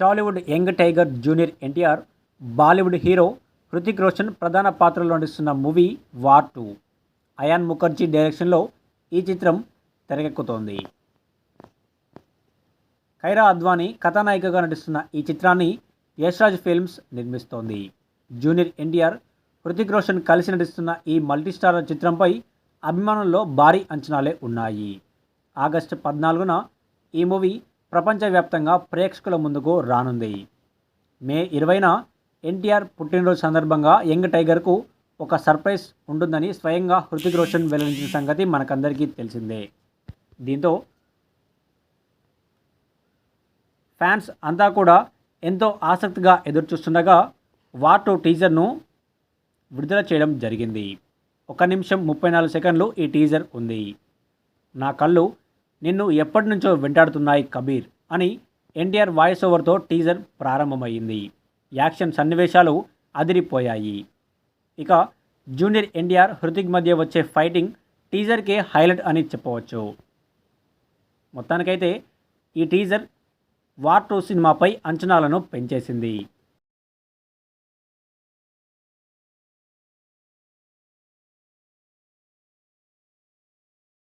Tollywood young tiger junior NTR Bollywood hero Hrithik Roshan ప్రధాన పాత్రలో నటిస్తున్న movie War Two. Ayan Mukerji డైరెక్షన్లో ఈ చిత్రం తెరకెక్కుతోంది. ఖైరా అద్వానీ కథానాయికగా నటిస్తున్న ఈ చిత్రాన్ని యశ్రాజ్ ఫిల్మ్స్ నిర్మిస్తోంది. జూనియర్ ఎన్టీఆర్ హృతిక్ రోషన్ కలిసి నటిస్తున్న ఈ మల్టీస్టారర్ చిత్రంపై అభిమానుల్లో భారీ అంచనాలే ఉన్నాయి. ఆగస్టు పద్నాలుగున ఈ మూవీ ప్రపంచవ్యాప్తంగా ప్రేక్షకుల ముందుకు రానుంది. మే ఇరవైన ఎన్టీఆర్ పుట్టినరోజు సందర్భంగా యంగ్ టైగర్కు ఒక సర్ప్రైజ్ ఉంటుందని స్వయంగా హృతిక్ రోషన్ వెల్లడించిన సంగతి మనకందరికీ తెలిసిందే. దీంతో ఫ్యాన్స్ అంతా కూడా ఎంతో ఆసక్తిగా ఎదురుచూస్తుండగా వార్ టూ టీజర్ను విడుదల చేయడం జరిగింది. ఒక నిమిషం ముప్పై నాలుగు సెకండ్లు ఈ టీజర్ ఉంది. నా కళ్ళు నిన్ను ఎప్పటి నుంచో వెంటాడుతున్నాయి కబీర్ అని ఎన్టీఆర్ వాయిస్ ఓవర్తో టీజర్ ప్రారంభమైంది యాక్షన్ సన్నివేశాలు అదిరిపోయాయి. ఇక జూనియర్ ఎన్టీఆర్ హృతిక్ మధ్య వచ్చే ఫైటింగ్ టీజర్కే హైలైట్ అని చెప్పవచ్చు. మొత్తానికైతే ఈ టీజర్ వార్ టూ సినిమాపై అంచనాలను పెంచేసింది.